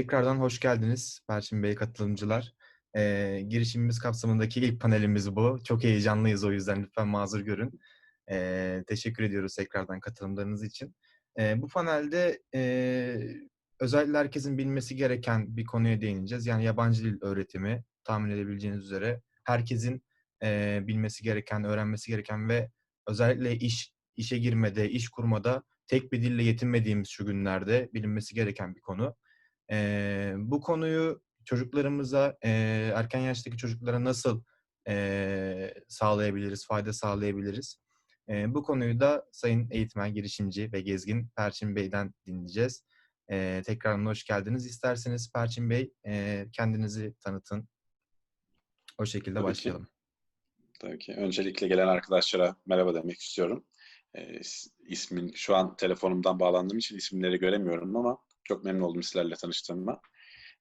tekrardan hoş geldiniz Perşin Bey katılımcılar. Ee, girişimimiz kapsamındaki ilk panelimiz bu. Çok heyecanlıyız o yüzden lütfen mazur görün. Ee, teşekkür ediyoruz tekrardan katılımlarınız için. Ee, bu panelde e, özellikle herkesin bilmesi gereken bir konuya değineceğiz. Yani yabancı dil öğretimi tahmin edebileceğiniz üzere herkesin e, bilmesi gereken, öğrenmesi gereken ve özellikle iş işe girmede, iş kurmada tek bir dille yetinmediğimiz şu günlerde bilinmesi gereken bir konu. E, bu konuyu çocuklarımıza, e, erken yaştaki çocuklara nasıl e, sağlayabiliriz, fayda sağlayabiliriz? E, bu konuyu da Sayın Eğitmen, Girişimci ve Gezgin Perçin Bey'den dinleyeceğiz. E, tekrar hoş geldiniz. İsterseniz Perçin Bey e, kendinizi tanıtın. O şekilde Tabii başlayalım. Ki. Tabii ki. Öncelikle gelen arkadaşlara merhaba demek istiyorum. E, ismin şu an telefonumdan bağlandığım için isimleri göremiyorum ama çok memnun oldum sizlerle tanıştığıma.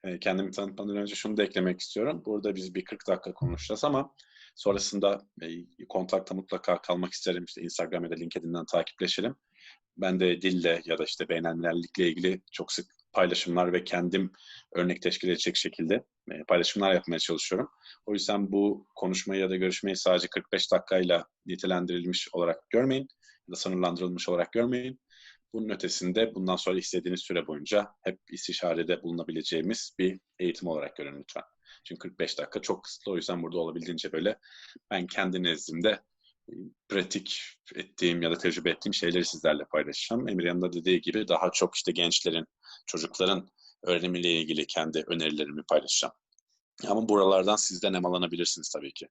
E, kendimi tanıtmadan önce şunu da eklemek istiyorum. Burada biz bir 40 dakika konuşacağız ama sonrasında e, kontakta mutlaka kalmak isterim. İşte Instagram ya da LinkedIn'den takipleşelim. Ben de dille ya da işte beynelmilerlikle ilgili çok sık paylaşımlar ve kendim örnek teşkil edecek şekilde e, paylaşımlar yapmaya çalışıyorum. O yüzden bu konuşmayı ya da görüşmeyi sadece 45 dakikayla nitelendirilmiş olarak görmeyin ya da sınırlandırılmış olarak görmeyin. Bunun ötesinde bundan sonra istediğiniz süre boyunca hep istişarede bulunabileceğimiz bir eğitim olarak görün lütfen. Çünkü 45 dakika çok kısıtlı. O yüzden burada olabildiğince böyle ben kendi nezdimde e, pratik ettiğim ya da tecrübe ettiğim şeyleri sizlerle paylaşacağım. Emir yanında dediği gibi daha çok işte gençlerin, çocukların öğrenimiyle ilgili kendi önerilerimi paylaşacağım. Ama buralardan siz de nemalanabilirsiniz tabii ki.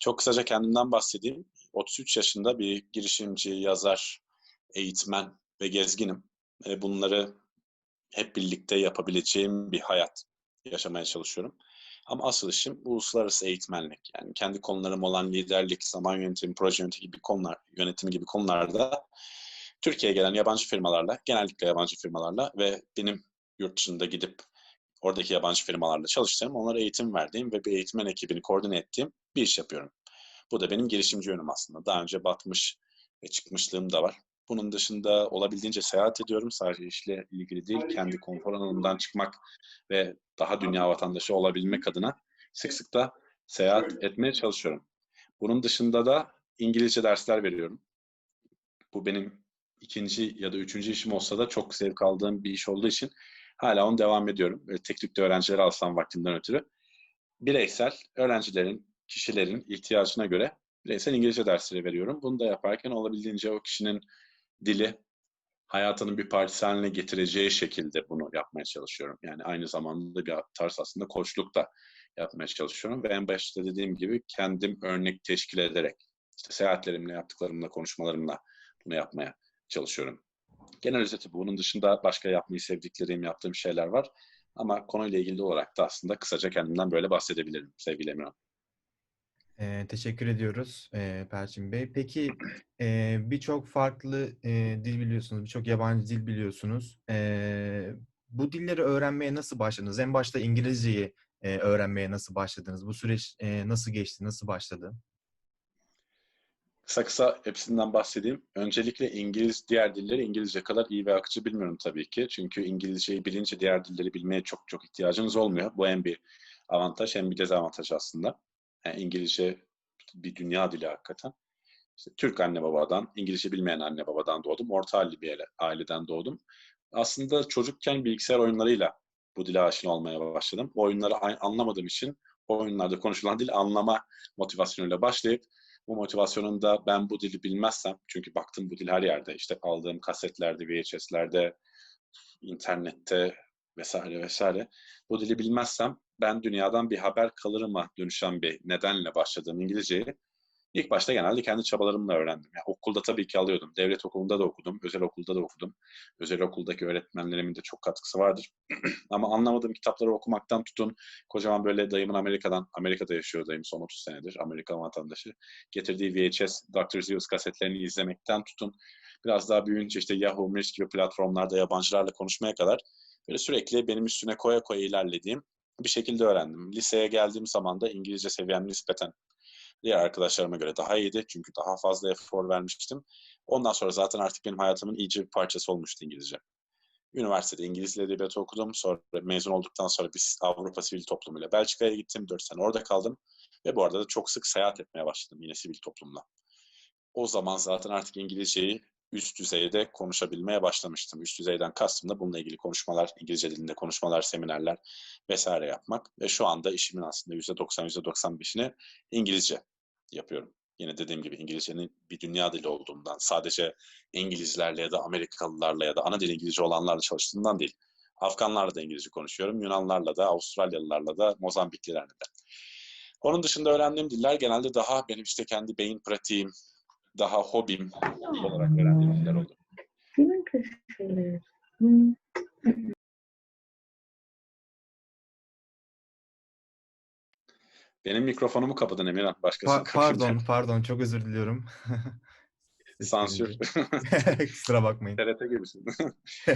Çok kısaca kendimden bahsedeyim. 33 yaşında bir girişimci, yazar, eğitmen ve gezginim. E, bunları hep birlikte yapabileceğim bir hayat yaşamaya çalışıyorum. Ama asıl işim uluslararası eğitmenlik. Yani kendi konularım olan liderlik, zaman yönetimi, proje yönetimi gibi konular, yönetimi gibi konularda Türkiye'ye gelen yabancı firmalarla, genellikle yabancı firmalarla ve benim yurt dışında gidip oradaki yabancı firmalarla çalıştığım, onlara eğitim verdiğim ve bir eğitmen ekibini koordine ettiğim bir iş yapıyorum. Bu da benim girişimci yönüm aslında. Daha önce batmış ve çıkmışlığım da var. Bunun dışında olabildiğince seyahat ediyorum. Sadece işle ilgili değil, kendi konfor alanımdan çıkmak ve daha dünya vatandaşı olabilmek adına sık sık da seyahat etmeye çalışıyorum. Bunun dışında da İngilizce dersler veriyorum. Bu benim ikinci ya da üçüncü işim olsa da çok zevk aldığım bir iş olduğu için hala onu devam ediyorum. Böyle tek tükte öğrencileri alsam vaktimden ötürü. Bireysel öğrencilerin, kişilerin ihtiyacına göre bireysel İngilizce dersleri veriyorum. Bunu da yaparken olabildiğince o kişinin dili hayatının bir parçası haline getireceği şekilde bunu yapmaya çalışıyorum. Yani aynı zamanda bir tarz aslında koçluk da yapmaya çalışıyorum. Ve en başta dediğim gibi kendim örnek teşkil ederek, işte seyahatlerimle, yaptıklarımla, konuşmalarımla bunu yapmaya çalışıyorum. Genel özeti bunun dışında başka yapmayı sevdiklerim, yaptığım şeyler var. Ama konuyla ilgili olarak da aslında kısaca kendimden böyle bahsedebilirim sevgili Emirhan. Ee, teşekkür ediyoruz e, Perçin Bey. Peki e, birçok farklı e, dil biliyorsunuz, birçok yabancı dil biliyorsunuz. E, bu dilleri öğrenmeye nasıl başladınız? En başta İngilizceyi e, öğrenmeye nasıl başladınız? Bu süreç e, nasıl geçti, nasıl başladı? Kısa kısa hepsinden bahsedeyim. Öncelikle İngiliz diğer dilleri İngilizce kadar iyi ve akıcı bilmiyorum tabii ki. Çünkü İngilizceyi bilince diğer dilleri bilmeye çok çok ihtiyacınız olmuyor. Bu hem bir avantaj hem bir dezavantaj aslında. Yani İngilizce bir dünya dili hakikaten. İşte Türk anne babadan, İngilizce bilmeyen anne babadan doğdum. Orta halli bir aileden doğdum. Aslında çocukken bilgisayar oyunlarıyla bu dile aşina olmaya başladım. O oyunları anlamadığım için o oyunlarda konuşulan dil anlama motivasyonuyla başlayıp bu motivasyonun da ben bu dili bilmezsem, çünkü baktım bu dil her yerde, işte aldığım kasetlerde, VHS'lerde, internette vesaire vesaire. Bu dili bilmezsem ben dünyadan bir haber kalırıma dönüşen bir nedenle başladığım İngilizceyi ilk başta genelde kendi çabalarımla öğrendim. Yani okulda tabii ki alıyordum. Devlet okulunda da okudum, özel okulda da okudum. Özel okuldaki öğretmenlerimin de çok katkısı vardır. Ama anlamadığım kitapları okumaktan tutun, kocaman böyle dayımın Amerika'dan, Amerika'da yaşıyor dayım son 30 senedir, Amerika vatandaşı. Getirdiği VHS, Dr. Zeus kasetlerini izlemekten tutun, biraz daha büyüyünce işte Yahoo, Mirch gibi platformlarda yabancılarla konuşmaya kadar böyle sürekli benim üstüne koya koya ilerlediğim bir şekilde öğrendim. Liseye geldiğim zaman da İngilizce seviyem nispeten diğer arkadaşlarıma göre daha iyiydi. Çünkü daha fazla efor vermiştim. Ondan sonra zaten artık benim hayatımın iyice bir parçası olmuştu İngilizce. Üniversitede İngiliz Edebiyatı okudum. Sonra mezun olduktan sonra bir Avrupa Sivil Toplumu ile Belçika'ya gittim. 4 sene orada kaldım. Ve bu arada da çok sık seyahat etmeye başladım yine sivil toplumla. O zaman zaten artık İngilizceyi üst düzeyde konuşabilmeye başlamıştım. Üst düzeyden kastım da bununla ilgili konuşmalar, İngilizce dilinde konuşmalar, seminerler vesaire yapmak. Ve şu anda işimin aslında %90, %95'ini İngilizce yapıyorum. Yine dediğim gibi İngilizcenin bir dünya dili olduğundan, sadece İngilizlerle ya da Amerikalılarla ya da ana dil İngilizce olanlarla çalıştığımdan değil. Afganlarla da İngilizce konuşuyorum. Yunanlarla da, Avustralyalılarla da, Mozambiklilerle de. Onun dışında öğrendiğim diller genelde daha benim işte kendi beyin pratiğim, daha hobim olarak öğrendiğim diller oldu. Hmm. Benim mikrofonumu kapadın Emirhan. Başkası Pa- pardon, pardon. Çok özür diliyorum. Sansür. Kusura bakmayın. TRT gibisin.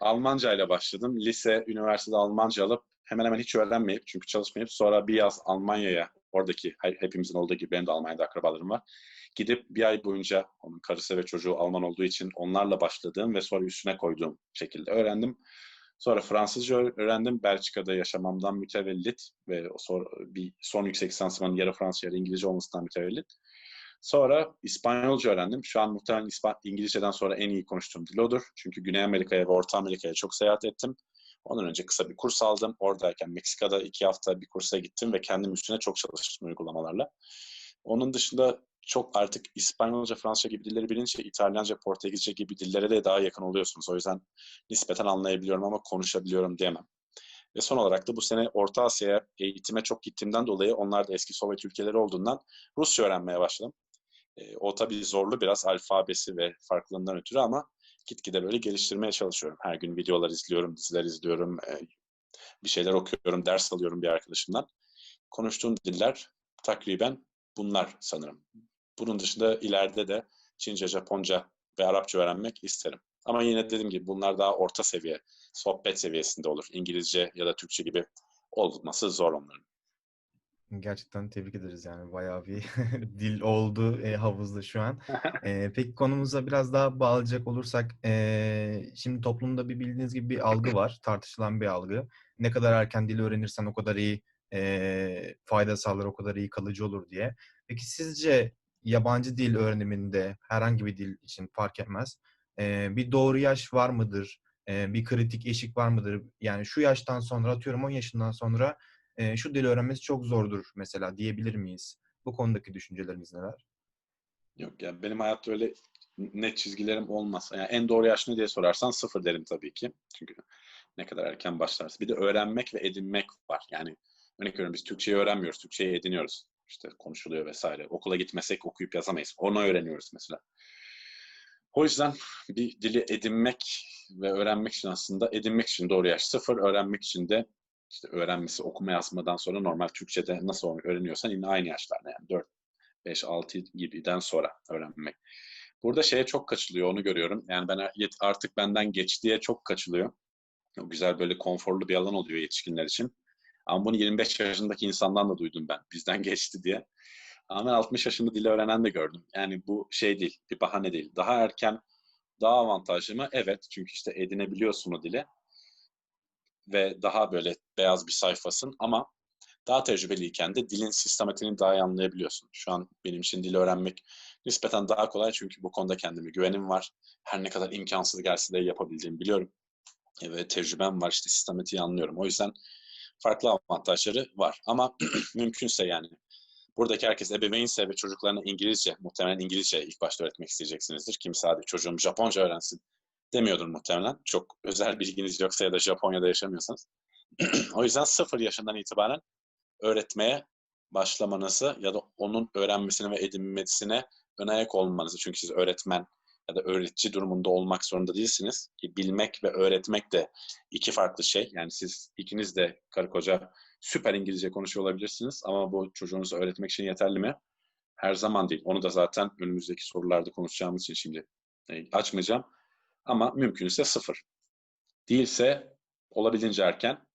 Almanca ile başladım. Lise, üniversitede Almanca alıp hemen hemen hiç öğrenmeyip çünkü çalışmayıp sonra bir yaz Almanya'ya oradaki hepimizin olduğu gibi benim de Almanya'da akrabalarım var. Gidip bir ay boyunca onun karısı ve çocuğu Alman olduğu için onlarla başladığım ve sonra üstüne koyduğum şekilde öğrendim. Sonra Fransızca öğrendim. Belçika'da yaşamamdan mütevellit ve sonra bir son yüksek lisansımın yarı Fransızca yarı İngilizce olmasından mütevellit. Sonra İspanyolca öğrendim. Şu an muhtemelen İspan İngilizceden sonra en iyi konuştuğum dil odur. Çünkü Güney Amerika'ya ve Orta Amerika'ya çok seyahat ettim. Ondan önce kısa bir kurs aldım. Oradayken Meksika'da iki hafta bir kursa gittim ve kendim üstüne çok çalıştım uygulamalarla. Onun dışında çok artık İspanyolca, Fransızca gibi dilleri bilince İtalyanca, Portekizce gibi dillere de daha yakın oluyorsunuz. O yüzden nispeten anlayabiliyorum ama konuşabiliyorum diyemem. Ve son olarak da bu sene Orta Asya'ya eğitime çok gittiğimden dolayı onlar da eski Sovyet ülkeleri olduğundan Rusça öğrenmeye başladım. E, o tabii zorlu biraz alfabesi ve farklılığından ötürü ama gitgide böyle geliştirmeye çalışıyorum. Her gün videolar izliyorum, diziler izliyorum, e, bir şeyler okuyorum, ders alıyorum bir arkadaşımdan. Konuştuğum diller takriben bunlar sanırım. Bunun dışında ileride de Çince, Japonca ve Arapça öğrenmek isterim. Ama yine dediğim gibi bunlar daha orta seviye, sohbet seviyesinde olur. İngilizce ya da Türkçe gibi olması zor onların. Gerçekten tebrik ederiz yani bayağı bir dil oldu e, havuzda şu an. E, peki konumuza biraz daha bağlayacak olursak e, şimdi toplumda bir bildiğiniz gibi bir algı var, tartışılan bir algı. Ne kadar erken dil öğrenirsen o kadar iyi e, fayda sağlar, o kadar iyi kalıcı olur diye. Peki sizce yabancı dil öğreniminde herhangi bir dil için fark etmez. E, bir doğru yaş var mıdır? E, bir kritik eşik var mıdır? Yani şu yaştan sonra atıyorum 10 yaşından sonra e, şu dili öğrenmesi çok zordur mesela diyebilir miyiz? Bu konudaki düşünceleriniz neler? Yok ya benim hayatta öyle net çizgilerim olmaz. Yani en doğru yaş ne diye sorarsan sıfır derim tabii ki. Çünkü ne kadar erken başlarsın. Bir de öğrenmek ve edinmek var. Yani örnek veriyorum biz Türkçeyi öğrenmiyoruz, Türkçeyi ediniyoruz. İşte konuşuluyor vesaire. Okula gitmesek okuyup yazamayız. Onu öğreniyoruz mesela. O yüzden bir dili edinmek ve öğrenmek için aslında edinmek için doğru yaş sıfır, öğrenmek için de işte öğrenmesi, okuma yazmadan sonra normal Türkçe'de nasıl öğreniyorsan yine aynı yaşlarda yani 4, 5, 6 gibiden sonra öğrenmek. Burada şeye çok kaçılıyor onu görüyorum. Yani ben artık benden geç diye çok kaçılıyor. O güzel böyle konforlu bir alan oluyor yetişkinler için. Ama bunu 25 yaşındaki insandan da duydum ben. Bizden geçti diye. Ama ben 60 yaşında dili öğrenen de gördüm. Yani bu şey değil, bir bahane değil. Daha erken, daha avantajlı mı? Evet. Çünkü işte edinebiliyorsun o dili. Ve daha böyle beyaz bir sayfasın ama daha tecrübeliyken de dilin sistematiğini daha iyi anlayabiliyorsun. Şu an benim için dili öğrenmek nispeten daha kolay çünkü bu konuda kendime güvenim var. Her ne kadar imkansız gelse de yapabildiğimi biliyorum. Ve tecrübem var işte sistematiği anlıyorum. O yüzden farklı avantajları var. Ama mümkünse yani buradaki herkes ebeveynse ve çocuklarına İngilizce, muhtemelen İngilizce ilk başta öğretmek isteyeceksinizdir. Kimse hadi çocuğum Japonca öğrensin demiyordur muhtemelen. Çok özel bilginiz yoksa ya da Japonya'da yaşamıyorsanız. o yüzden sıfır yaşından itibaren öğretmeye başlamanızı ya da onun öğrenmesine ve edinmesine ön ayak olmanızı. Çünkü siz öğretmen ya da öğretici durumunda olmak zorunda değilsiniz. Ki bilmek ve öğretmek de iki farklı şey. Yani siz ikiniz de karı koca süper İngilizce konuşuyor olabilirsiniz ama bu çocuğunuzu öğretmek için yeterli mi? Her zaman değil. Onu da zaten önümüzdeki sorularda konuşacağımız için şimdi e, açmayacağım. Ama mümkünse sıfır. Değilse olabildiğince erken.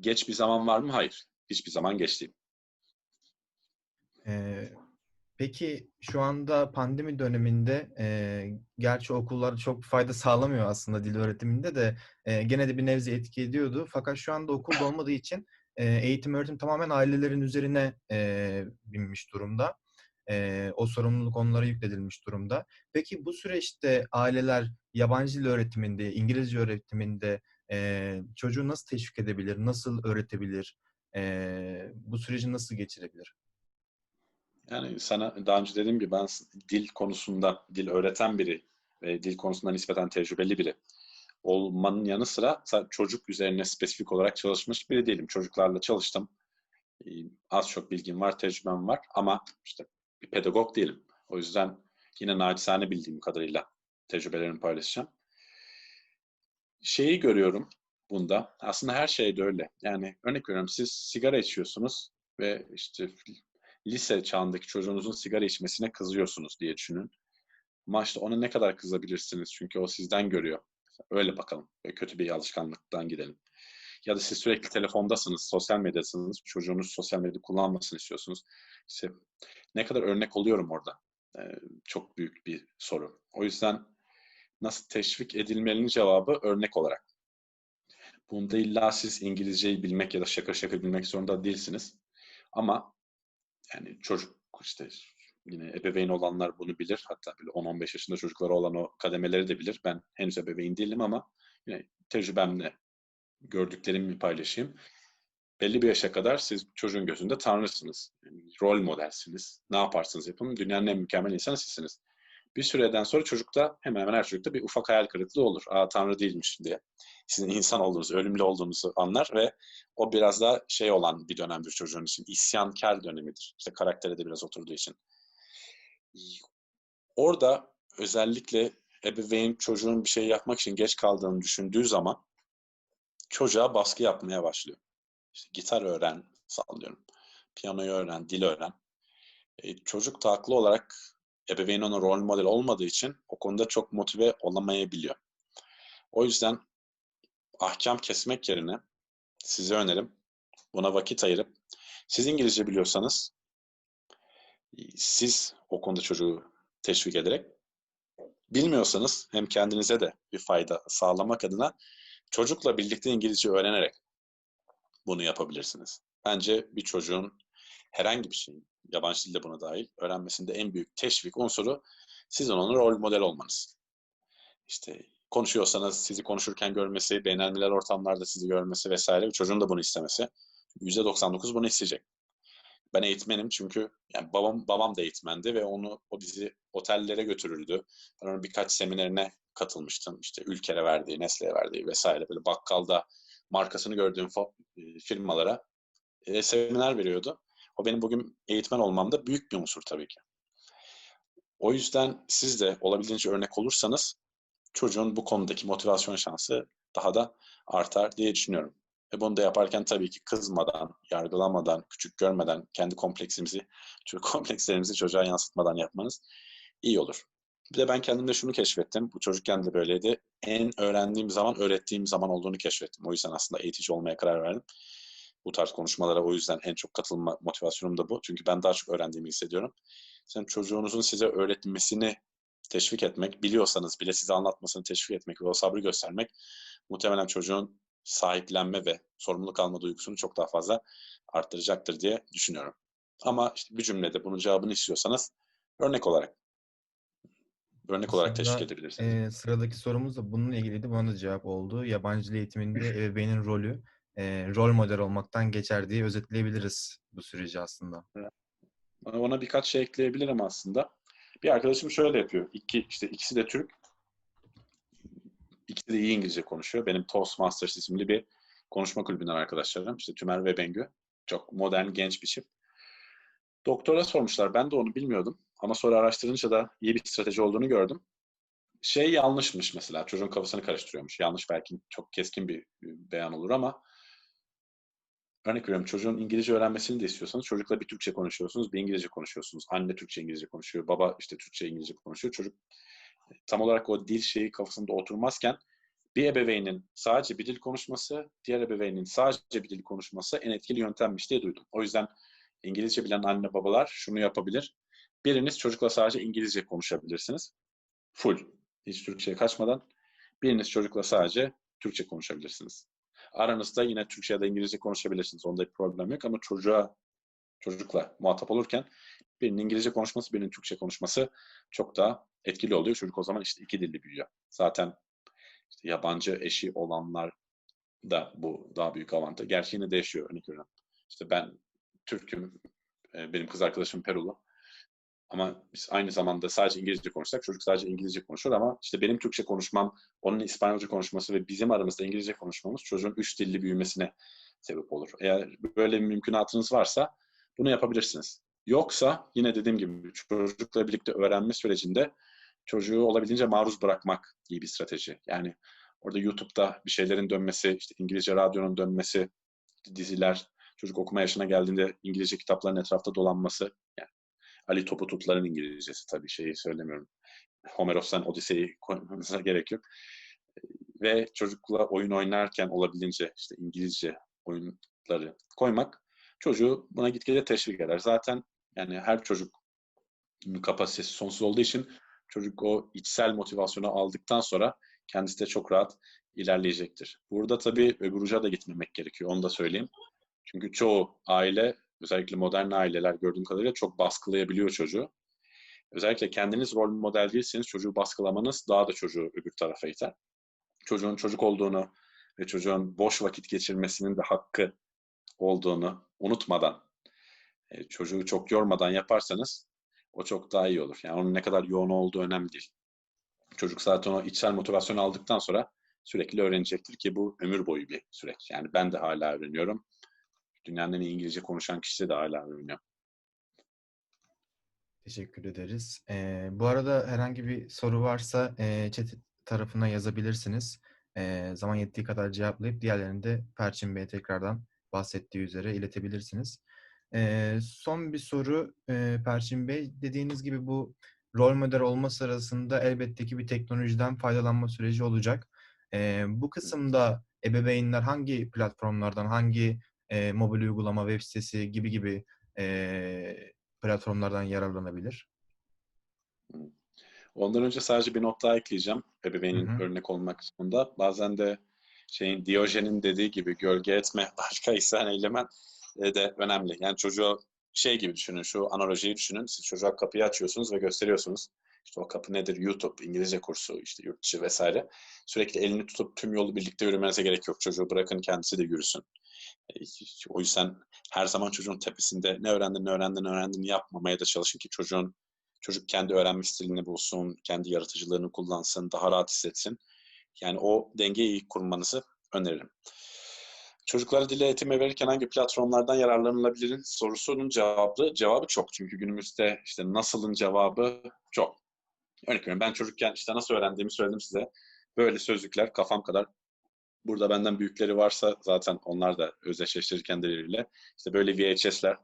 Geç bir zaman var mı? Hayır. Hiçbir zaman geç değil. Ee, Peki şu anda pandemi döneminde e, gerçi okullar çok fayda sağlamıyor aslında dil öğretiminde de e, gene de bir nebze etki ediyordu. Fakat şu anda okulda olmadığı için e, eğitim öğretim tamamen ailelerin üzerine e, binmiş durumda. E, o sorumluluk onlara yükledilmiş durumda. Peki bu süreçte aileler yabancı dil öğretiminde, İngilizce öğretiminde e, çocuğu nasıl teşvik edebilir, nasıl öğretebilir, e, bu süreci nasıl geçirebilir? Yani sana daha önce dediğim gibi ben dil konusunda dil öğreten biri ve dil konusunda nispeten tecrübeli biri olmanın yanı sıra çocuk üzerine spesifik olarak çalışmış biri değilim. Çocuklarla çalıştım. Az çok bilgim var, tecrübem var ama işte bir pedagog değilim. O yüzden yine naçizane bildiğim kadarıyla tecrübelerimi paylaşacağım. Şeyi görüyorum bunda. Aslında her şey de öyle. Yani örnek veriyorum siz sigara içiyorsunuz ve işte lise çağındaki çocuğunuzun sigara içmesine kızıyorsunuz diye düşünün. İşte ona ne kadar kızabilirsiniz çünkü o sizden görüyor. Öyle bakalım. Kötü bir alışkanlıktan gidelim. Ya da siz sürekli telefondasınız, sosyal medyasınız, çocuğunuz sosyal medya kullanmasını istiyorsunuz. İşte ne kadar örnek oluyorum orada? Ee, çok büyük bir soru. O yüzden nasıl teşvik edilmelinin cevabı örnek olarak. Bunda illa siz İngilizceyi bilmek ya da şaka şaka bilmek zorunda değilsiniz. Ama yani çocuk işte yine ebeveyn olanlar bunu bilir. Hatta böyle 10-15 yaşında çocukları olan o kademeleri de bilir. Ben henüz ebeveyn değilim ama yine tecrübemle gördüklerimi paylaşayım. Belli bir yaşa kadar siz çocuğun gözünde tanrısınız. Yani rol modelsiniz. Ne yaparsınız yapın. Dünyanın en mükemmel insanı sizsiniz. Bir süreden sonra çocukta hemen hemen her çocukta bir ufak hayal kırıklığı olur. Aa tanrı değilmiş diye. Sizin insan olduğunuzu, ölümlü olduğunuzu anlar ve o biraz daha şey olan bir dönemdir çocuğun için. İsyankar dönemidir. İşte karaktere de biraz oturduğu için. Orada özellikle ebeveyn çocuğun bir şey yapmak için geç kaldığını düşündüğü zaman çocuğa baskı yapmaya başlıyor. İşte gitar öğren, sallıyorum. Piyanoyu öğren, dil öğren. E, çocuk da haklı olarak ebeveyn ona rol model olmadığı için o konuda çok motive olamayabiliyor. O yüzden ahkam kesmek yerine size önerim buna vakit ayırıp siz İngilizce biliyorsanız siz o konuda çocuğu teşvik ederek bilmiyorsanız hem kendinize de bir fayda sağlamak adına çocukla birlikte İngilizce öğrenerek bunu yapabilirsiniz. Bence bir çocuğun herhangi bir şeyin, yabancı dilde buna dahil, öğrenmesinde en büyük teşvik unsuru sizin onun rol model olmanız. İşte konuşuyorsanız sizi konuşurken görmesi, beğenilmeler ortamlarda sizi görmesi vesaire. Çocuğun da bunu istemesi. %99 bunu isteyecek. Ben eğitmenim çünkü yani babam babam da eğitmendi ve onu o bizi otellere götürürdü. Ben onun birkaç seminerine katılmıştım. İşte Ülker'e verdiği, Nestle'ye verdiği vesaire böyle bakkalda markasını gördüğüm firmalara e, seminer veriyordu. O benim bugün eğitmen olmamda büyük bir unsur tabii ki. O yüzden siz de olabildiğince örnek olursanız çocuğun bu konudaki motivasyon şansı daha da artar diye düşünüyorum. Ve bunu da yaparken tabii ki kızmadan, yargılamadan, küçük görmeden, kendi kompleksimizi, çocuk komplekslerimizi çocuğa yansıtmadan yapmanız iyi olur. Bir de ben kendimde şunu keşfettim. Bu çocukken de böyleydi. En öğrendiğim zaman, öğrettiğim zaman olduğunu keşfettim. O yüzden aslında eğitici olmaya karar verdim. Bu tarz konuşmalara o yüzden en çok katılma motivasyonum da bu. Çünkü ben daha çok öğrendiğimi hissediyorum. Sen çocuğunuzun size öğretmesini teşvik etmek, biliyorsanız bile size anlatmasını teşvik etmek ve o sabrı göstermek muhtemelen çocuğun sahiplenme ve sorumluluk alma duygusunu çok daha fazla arttıracaktır diye düşünüyorum. Ama işte bir cümlede bunun cevabını istiyorsanız örnek olarak örnek olarak teşvik edebilirsiniz. E, sıradaki sorumuz da bununla ilgiliydi. Buna da cevap oldu. Yabancı dil eğitiminde ebeveynin rolü e, rol model olmaktan geçer diye özetleyebiliriz bu süreci aslında. Ona birkaç şey ekleyebilirim aslında. Bir arkadaşım şöyle yapıyor. İki, işte ikisi de Türk. İkisi de iyi İngilizce konuşuyor. Benim Toastmasters isimli bir konuşma kulübünden arkadaşlarım. İşte Tümer ve Bengü. Çok modern, genç bir çift. Doktora sormuşlar. Ben de onu bilmiyordum. Ama sonra araştırınca da iyi bir strateji olduğunu gördüm. Şey yanlışmış mesela. Çocuğun kafasını karıştırıyormuş. Yanlış belki çok keskin bir beyan olur ama örnek veriyorum çocuğun İngilizce öğrenmesini de istiyorsanız çocukla bir Türkçe konuşuyorsunuz, bir İngilizce konuşuyorsunuz. Anne Türkçe İngilizce konuşuyor, baba işte Türkçe İngilizce konuşuyor. Çocuk tam olarak o dil şeyi kafasında oturmazken bir ebeveynin sadece bir dil konuşması, diğer ebeveynin sadece bir dil konuşması en etkili yöntemmiş diye duydum. O yüzden İngilizce bilen anne babalar şunu yapabilir. Biriniz çocukla sadece İngilizce konuşabilirsiniz. Full. Hiç Türkçe'ye kaçmadan. Biriniz çocukla sadece Türkçe konuşabilirsiniz. Aranızda yine Türkçe ya da İngilizce konuşabilirsiniz. Onda bir problem yok ama çocuğa çocukla muhatap olurken birinin İngilizce konuşması, birinin Türkçe konuşması çok daha etkili oluyor. Çocuk o zaman işte iki dilli büyüyor. Zaten işte yabancı eşi olanlar da bu daha büyük avantaj. Gerçi yine değişiyor örnek veriyorum. İşte ben Türk'üm, e, benim kız arkadaşım Perulu. Ama biz aynı zamanda sadece İngilizce konuşsak çocuk sadece İngilizce konuşur ama işte benim Türkçe konuşmam, onun İspanyolca konuşması ve bizim aramızda İngilizce konuşmamız çocuğun üç dilli büyümesine sebep olur. Eğer böyle bir mümkünatınız varsa bunu yapabilirsiniz. Yoksa yine dediğim gibi çocukla birlikte öğrenme sürecinde çocuğu olabildiğince maruz bırakmak iyi bir strateji. Yani orada YouTube'da bir şeylerin dönmesi, işte İngilizce radyonun dönmesi, diziler, çocuk okuma yaşına geldiğinde İngilizce kitapların etrafta dolanması, yani Ali Topututların İngilizcesi tabii şeyi söylemiyorum. Homeros'tan Odise'yi koymanıza gerek yok. Ve çocukla oyun oynarken olabildiğince işte İngilizce oyunları koymak çocuğu buna gitgide teşvik eder. Zaten yani her çocuk kapasitesi sonsuz olduğu için çocuk o içsel motivasyonu aldıktan sonra kendisi de çok rahat ilerleyecektir. Burada tabii öbür uca da gitmemek gerekiyor. Onu da söyleyeyim. Çünkü çoğu aile, özellikle modern aileler gördüğüm kadarıyla çok baskılayabiliyor çocuğu. Özellikle kendiniz rol model değilseniz çocuğu baskılamanız daha da çocuğu öbür tarafa iter. Çocuğun çocuk olduğunu ve çocuğun boş vakit geçirmesinin de hakkı olduğunu unutmadan, e, çocuğu çok yormadan yaparsanız o çok daha iyi olur. Yani onun ne kadar yoğun olduğu önemli değil. Çocuk zaten o içsel motivasyon aldıktan sonra sürekli öğrenecektir ki bu ömür boyu bir süreç. Yani ben de hala öğreniyorum. Dünyanın en iyi İngilizce konuşan kişi de hala öğreniyor. Teşekkür ederiz. Ee, bu arada herhangi bir soru varsa e, chat tarafına yazabilirsiniz. E, zaman yettiği kadar cevaplayıp diğerlerini de Perçin Bey'e tekrardan bahsettiği üzere iletebilirsiniz. E, son bir soru e, Perçin Bey. Dediğiniz gibi bu rol model olma sırasında elbette ki bir teknolojiden faydalanma süreci olacak. E, bu kısımda ebeveynler hangi platformlardan, hangi e, mobil uygulama, web sitesi gibi gibi e, platformlardan yararlanabilir? Ondan önce sadece bir daha ekleyeceğim. Ebeveynin Hı hı. örnek olmak kısmında. Bazen de şeyin Diyojen'in dediği gibi gölge etme başka ihsan eylemen de önemli. Yani çocuğu şey gibi düşünün, şu analojiyi düşünün. Siz çocuğa kapıyı açıyorsunuz ve gösteriyorsunuz. İşte o kapı nedir? YouTube, İngilizce kursu, işte yurt dışı vesaire. Sürekli elini tutup tüm yolu birlikte yürümenize gerek yok. Çocuğu bırakın kendisi de yürüsün. E, O yüzden her zaman çocuğun tepesinde ne öğrendin, ne öğrendin, ne öğrendin yapmamaya da çalışın ki çocuğun çocuk kendi öğrenme stilini bulsun, kendi yaratıcılığını kullansın, daha rahat hissetsin. Yani o dengeyi kurmanızı öneririm. Çocuklara dil eğitimi verirken hangi platformlardan yararlanılabilirin sorusunun cevabı cevabı çok. Çünkü günümüzde işte nasılın cevabı çok. Örnek veriyorum ben çocukken işte nasıl öğrendiğimi söyledim size. Böyle sözlükler kafam kadar. Burada benden büyükleri varsa zaten onlar da özdeşleştirir kendileriyle. İşte böyle VHS'ler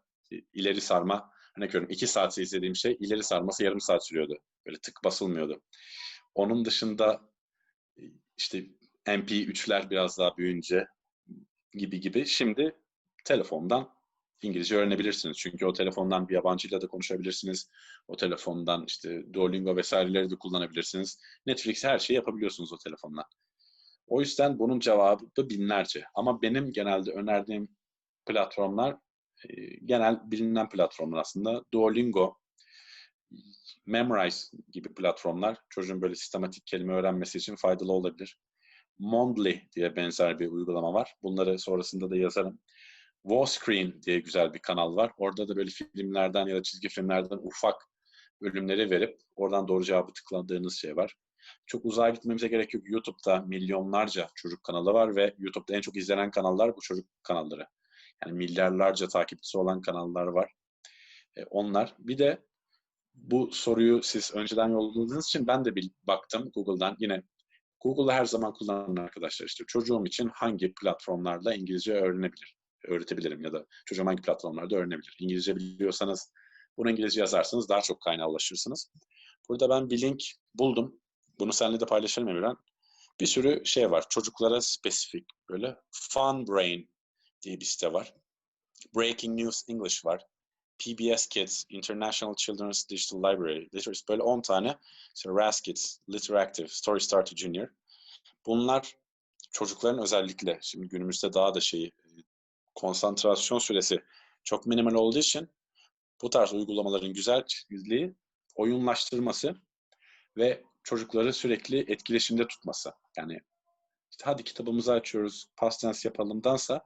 ileri sarma. Örnek veriyorum iki saat izlediğim şey ileri sarması yarım saat sürüyordu. Böyle tık basılmıyordu. Onun dışında işte MP3'ler biraz daha büyüyünce gibi gibi. Şimdi telefondan İngilizce öğrenebilirsiniz. Çünkü o telefondan bir yabancıyla da konuşabilirsiniz. O telefondan işte Duolingo vesaireleri de kullanabilirsiniz. Netflix her şeyi yapabiliyorsunuz o telefonla. O yüzden bunun cevabı binlerce. Ama benim genelde önerdiğim platformlar e, genel bilinen platformlar aslında. Duolingo, Memrise gibi platformlar çocuğun böyle sistematik kelime öğrenmesi için faydalı olabilir. Mondly diye benzer bir uygulama var. Bunları sonrasında da yazarım. Wallscreen diye güzel bir kanal var. Orada da böyle filmlerden ya da çizgi filmlerden ufak bölümleri verip oradan doğru cevabı tıkladığınız şey var. Çok uzağa gitmemize gerek yok. YouTube'da milyonlarca çocuk kanalı var ve YouTube'da en çok izlenen kanallar bu çocuk kanalları. Yani milyarlarca takipçisi olan kanallar var. E, onlar. Bir de bu soruyu siz önceden yolladığınız için ben de bir baktım Google'dan. Yine Google'ı her zaman kullanan arkadaşlar işte çocuğum için hangi platformlarda İngilizce öğrenebilir, öğretebilirim ya da çocuğum hangi platformlarda öğrenebilir. İngilizce biliyorsanız bunu İngilizce yazarsanız daha çok kaynağa ulaşırsınız. Burada ben bir link buldum. Bunu seninle de paylaşırım Emirhan. Bir sürü şey var. Çocuklara spesifik böyle Fun Brain diye bir site var. Breaking News English var. PBS Kids, International Children's Digital Library, Literacy, böyle 10 tane işte RAS Kids, Literactive, Story Starter Junior. Bunlar çocukların özellikle şimdi günümüzde daha da şeyi konsantrasyon süresi çok minimal olduğu için bu tarz uygulamaların güzelliği oyunlaştırması ve çocukları sürekli etkileşimde tutması. Yani işte hadi kitabımızı açıyoruz, past tense yapalımdansa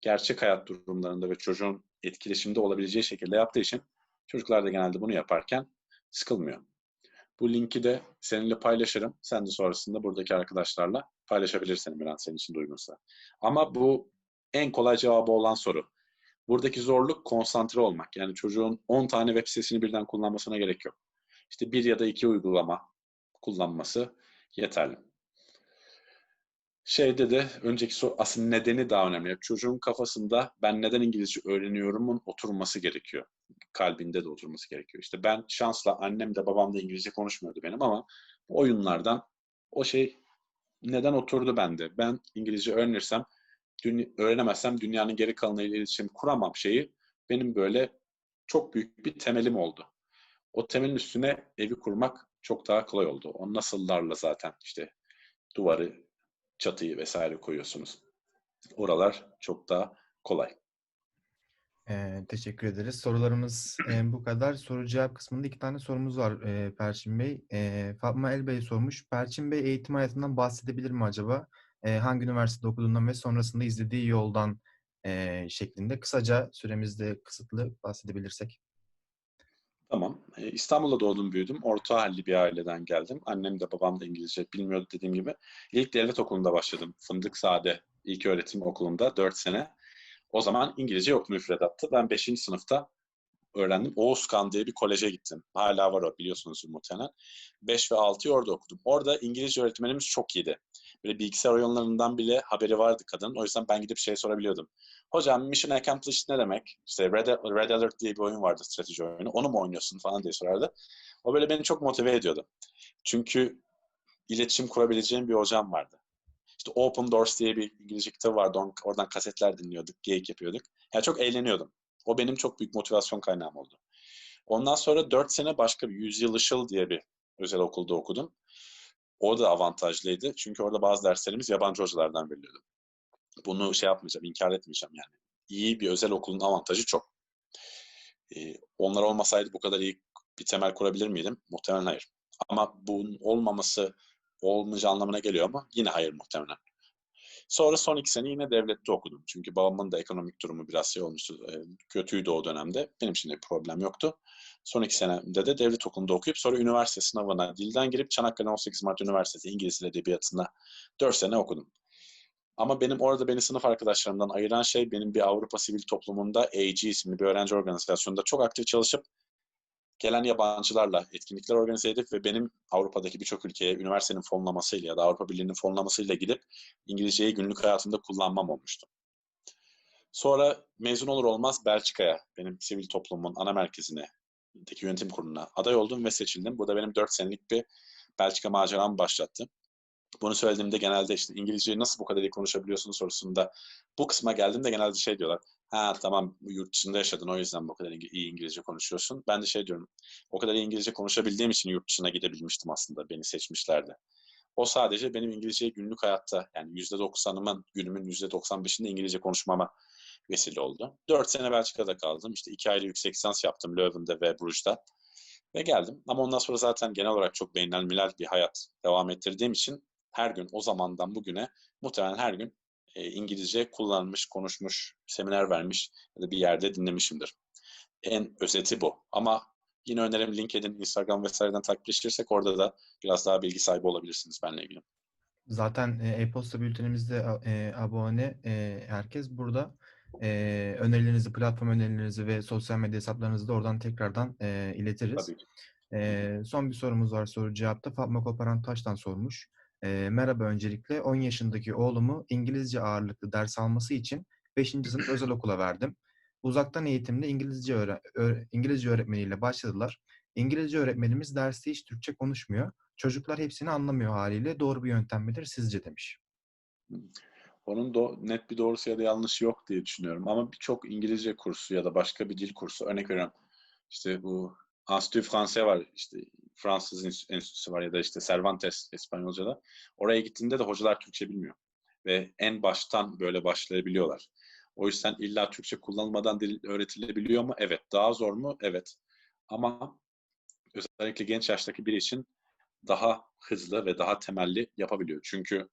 gerçek hayat durumlarında ve çocuğun etkileşimde olabileceği şekilde yaptığı için çocuklar da genelde bunu yaparken sıkılmıyor. Bu linki de seninle paylaşırım. Sen de sonrasında buradaki arkadaşlarla paylaşabilirsin Emirhan senin için de uygunsa. Ama bu en kolay cevabı olan soru. Buradaki zorluk konsantre olmak. Yani çocuğun 10 tane web sitesini birden kullanmasına gerek yok. İşte bir ya da iki uygulama kullanması yeterli. Şeyde de önceki soru aslında nedeni daha önemli. Çocuğun kafasında ben neden İngilizce öğreniyorumun oturması gerekiyor. Kalbinde de oturması gerekiyor. İşte ben şansla annem de babam da İngilizce konuşmuyordu benim ama oyunlardan o şey neden oturdu bende? Ben İngilizce öğrenirsem, dünya, öğrenemezsem dünyanın geri kalanıyla iletişim kuramam şeyi benim böyle çok büyük bir temelim oldu. O temelin üstüne evi kurmak çok daha kolay oldu. O nasıllarla zaten işte duvarı, çatıyı vesaire koyuyorsunuz. Oralar çok daha kolay. Ee, teşekkür ederiz. Sorularımız e, bu kadar. Soru cevap kısmında iki tane sorumuz var e, Perçin Bey. E, Fatma Elbey sormuş. Perçin Bey eğitim hayatından bahsedebilir mi acaba? E, hangi üniversitede okuduğundan ve sonrasında izlediği yoldan e, şeklinde. Kısaca süremiz de kısıtlı bahsedebilirsek. Tamam. Ee, İstanbul'da doğdum, büyüdüm. Orta halli bir aileden geldim. Annem de babam da İngilizce bilmiyordu dediğim gibi. İlk devlet okulunda başladım. Fındık Sade İlk Öğretim Okulu'nda 4 sene. O zaman İngilizce yok müfredatta. Ben 5. sınıfta öğrendim. Oğuzkan diye bir koleje gittim. Hala var o biliyorsunuz muhtemelen. 5 ve 6'yı orada okudum. Orada İngilizce öğretmenimiz çok iyiydi. Böyle bilgisayar oyunlarından bile haberi vardı kadın. O yüzden ben gidip şey sorabiliyordum. Hocam Mission Accomplished ne demek? İşte Red, Red Alert diye bir oyun vardı, strateji oyunu. Onu mu oynuyorsun falan diye sorardı. O böyle beni çok motive ediyordu. Çünkü iletişim kurabileceğim bir hocam vardı. İşte Open Doors diye bir İngilizce kitabı vardı. Oradan kasetler dinliyorduk, geyik yapıyorduk. Yani çok eğleniyordum. O benim çok büyük motivasyon kaynağım oldu. Ondan sonra 4 sene başka bir Yüzyıl Işıl diye bir özel okulda okudum. O da avantajlıydı. Çünkü orada bazı derslerimiz yabancı hocalardan veriliyordu. Bunu şey yapmayacağım, inkar etmeyeceğim yani. İyi bir özel okulun avantajı çok. Ee, onlar olmasaydı bu kadar iyi bir temel kurabilir miydim? Muhtemelen hayır. Ama bunun olmaması olmayacağı anlamına geliyor mu? Yine hayır muhtemelen. Sonra son iki sene yine devlette okudum. Çünkü babamın da ekonomik durumu biraz şey olmuştu. Kötüydü o dönemde. Benim için de problem yoktu. Son iki senemde de devlet okulunda okuyup sonra üniversite sınavına dilden girip Çanakkale 18 Mart Üniversitesi İngiliz Dil Edebiyatı'na 4 sene okudum. Ama benim orada beni sınıf arkadaşlarımdan ayıran şey benim bir Avrupa Sivil Toplumu'nda AG isimli bir öğrenci organizasyonunda çok aktif çalışıp gelen yabancılarla etkinlikler organize edip ve benim Avrupa'daki birçok ülkeye üniversitenin fonlamasıyla ya da Avrupa Birliği'nin fonlamasıyla gidip İngilizceyi günlük hayatımda kullanmam olmuştu. Sonra mezun olur olmaz Belçika'ya, benim sivil toplumun ana merkezine, yönetim kuruluna aday oldum ve seçildim. Bu da benim 4 senelik bir Belçika maceramı başlattı. Bunu söylediğimde genelde işte İngilizceyi nasıl bu kadar iyi konuşabiliyorsun sorusunda bu kısma geldiğimde genelde şey diyorlar. Ha tamam yurt dışında yaşadın o yüzden bu kadar iyi İngilizce konuşuyorsun. Ben de şey diyorum. O kadar iyi İngilizce konuşabildiğim için yurt dışına gidebilmiştim aslında. Beni seçmişlerdi. O sadece benim İngilizceyi günlük hayatta yani %90'ımın günümün %95'inde İngilizce konuşmama vesile oldu. 4 sene Belçika'da kaldım. İşte 2 aylık yüksek lisans yaptım Leuven'de ve Bruges'da. Ve geldim. Ama ondan sonra zaten genel olarak çok beynelmilel bir hayat devam ettirdiğim için her gün o zamandan bugüne muhtemelen her gün e, İngilizce kullanmış, konuşmuş, seminer vermiş ya da bir yerde dinlemişimdir. En özeti bu. Ama yine önerim LinkedIn, Instagram vesaireden takipleşirsek orada da biraz daha bilgi sahibi olabilirsiniz benimle ilgili. Zaten e, e-posta bültenimizde e, abone e, herkes burada. E, önerilerinizi, platform önerilerinizi ve sosyal medya hesaplarınızı da oradan tekrardan e, iletiriz. Tabii ki. E, son bir sorumuz var soru cevapta. Fatma Koparan Taş'tan sormuş. E, merhaba öncelikle 10 yaşındaki oğlumu İngilizce ağırlıklı ders alması için 5. sınıf özel okula verdim. Uzaktan eğitimde İngilizce, öğre- öğ- İngilizce öğretmeniyle başladılar. İngilizce öğretmenimiz derste hiç Türkçe konuşmuyor. Çocuklar hepsini anlamıyor haliyle. Doğru bir yöntem midir sizce demiş. onun do net bir doğrusu ya da yanlışı yok diye düşünüyorum. Ama birçok İngilizce kursu ya da başka bir dil kursu örnek veriyorum. İşte bu Institut Français var. işte Fransız Enstitü- Enstitüsü var ya da işte Cervantes İspanyolca'da. Oraya gittiğinde de hocalar Türkçe bilmiyor. Ve en baştan böyle başlayabiliyorlar. O yüzden illa Türkçe kullanılmadan dil öğretilebiliyor mu? Evet. Daha zor mu? Evet. Ama özellikle genç yaştaki biri için daha hızlı ve daha temelli yapabiliyor. Çünkü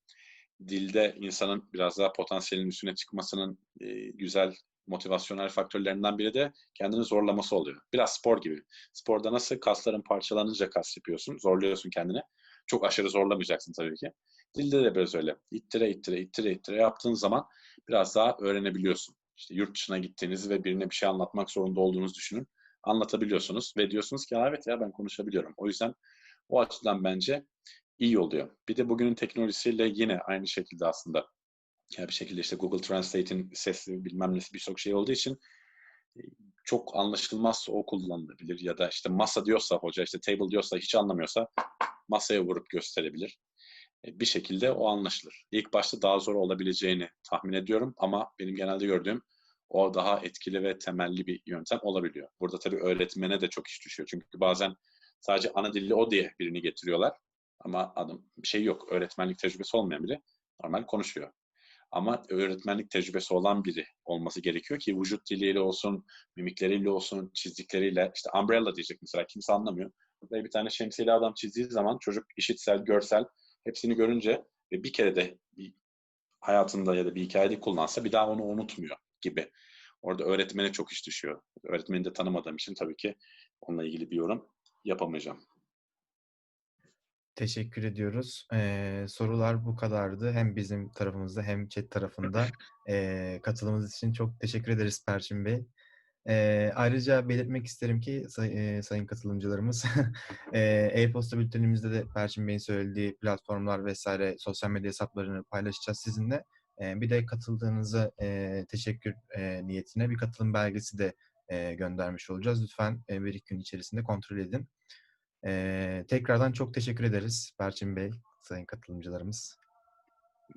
dilde insanın biraz daha potansiyelin üstüne çıkmasının e, güzel motivasyonel faktörlerinden biri de kendini zorlaması oluyor. Biraz spor gibi. Sporda nasıl kasların parçalanınca kas yapıyorsun, zorluyorsun kendini. Çok aşırı zorlamayacaksın tabii ki. Dilde de biraz öyle. İttire ittire ittire ittire yaptığın zaman biraz daha öğrenebiliyorsun. İşte yurt dışına gittiğiniz ve birine bir şey anlatmak zorunda olduğunuzu düşünün. Anlatabiliyorsunuz ve diyorsunuz ki "Aa, evet ya ben konuşabiliyorum. O yüzden o açıdan bence iyi oluyor. Bir de bugünün teknolojisiyle yine aynı şekilde aslında ya bir şekilde işte Google Translate'in sesi bilmem nesi birçok şey olduğu için e, çok anlaşılmazsa o kullanılabilir ya da işte masa diyorsa hoca işte table diyorsa hiç anlamıyorsa masaya vurup gösterebilir. E, Bir şekilde o anlaşılır. İlk başta daha zor olabileceğini tahmin ediyorum ama benim genelde gördüğüm o daha etkili ve temelli bir yöntem olabiliyor. Burada tabii öğretmene de çok iş düşüyor. Çünkü bazen sadece ana dilli o diye birini getiriyorlar. Ama adam şey yok. Öğretmenlik tecrübesi olmayan biri normal konuşuyor. Ama öğretmenlik tecrübesi olan biri olması gerekiyor ki vücut diliyle olsun, mimikleriyle olsun, çizdikleriyle. işte umbrella diyecek mesela kimse anlamıyor. Burada bir tane şemsiyeli adam çizdiği zaman çocuk işitsel, görsel hepsini görünce ve bir kere de bir hayatında ya da bir hikayede kullansa bir daha onu unutmuyor gibi. Orada öğretmene çok iş düşüyor. Öğretmeni de tanımadığım için tabii ki onunla ilgili bir yorum yapamayacağım. Teşekkür ediyoruz. Ee, sorular bu kadardı. Hem bizim tarafımızda hem chat tarafında. Ee, katılımınız için çok teşekkür ederiz Perçin Bey. Ee, ayrıca belirtmek isterim ki say- e, sayın katılımcılarımız e-posta bültenimizde de Perçin Bey'in söylediği platformlar vesaire sosyal medya hesaplarını paylaşacağız sizinle. Ee, bir de katıldığınızı e, teşekkür e, niyetine bir katılım belgesi de e, göndermiş olacağız. Lütfen e, bir iki gün içerisinde kontrol edin. Ee, tekrardan çok teşekkür ederiz Berçin Bey, sayın katılımcılarımız.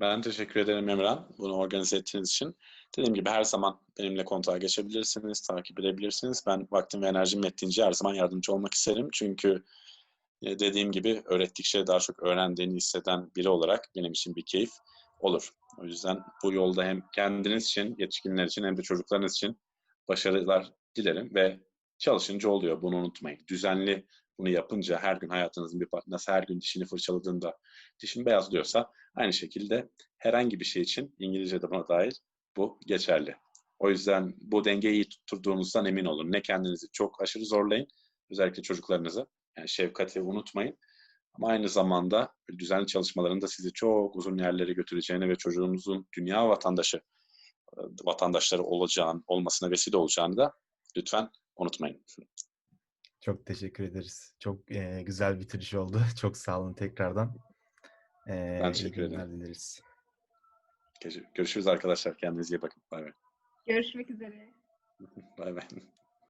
Ben teşekkür ederim Emran bunu organize ettiğiniz için. Dediğim gibi her zaman benimle kontağa geçebilirsiniz, takip edebilirsiniz. Ben vaktim ve enerjim yettiğince her zaman yardımcı olmak isterim. Çünkü e, dediğim gibi öğrettikçe daha çok öğrendiğini hisseden biri olarak benim için bir keyif olur. O yüzden bu yolda hem kendiniz için, yetişkinler için hem de çocuklarınız için başarılar dilerim ve çalışınca oluyor. Bunu unutmayın. Düzenli bunu yapınca her gün hayatınızın bir nasıl her gün dişini fırçaladığında dişin beyazlıyorsa aynı şekilde herhangi bir şey için İngilizce'de buna dahil bu geçerli. O yüzden bu dengeyi iyi tutturduğunuzdan emin olun. Ne kendinizi çok aşırı zorlayın, özellikle çocuklarınızı. Yani şefkati unutmayın. Ama aynı zamanda düzenli çalışmaların da sizi çok uzun yerlere götüreceğini ve çocuğunuzun dünya vatandaşı e, vatandaşları olacağını, olmasına vesile olacağını da lütfen unutmayın. Çok teşekkür ederiz. Çok e, güzel bitiriş oldu. Çok sağ olun tekrardan. Ee, Ben teşekkür ederim. dileriz. Görüşürüz arkadaşlar. Kendinize iyi bakın. Bay bay. Görüşmek üzere. Bay bay.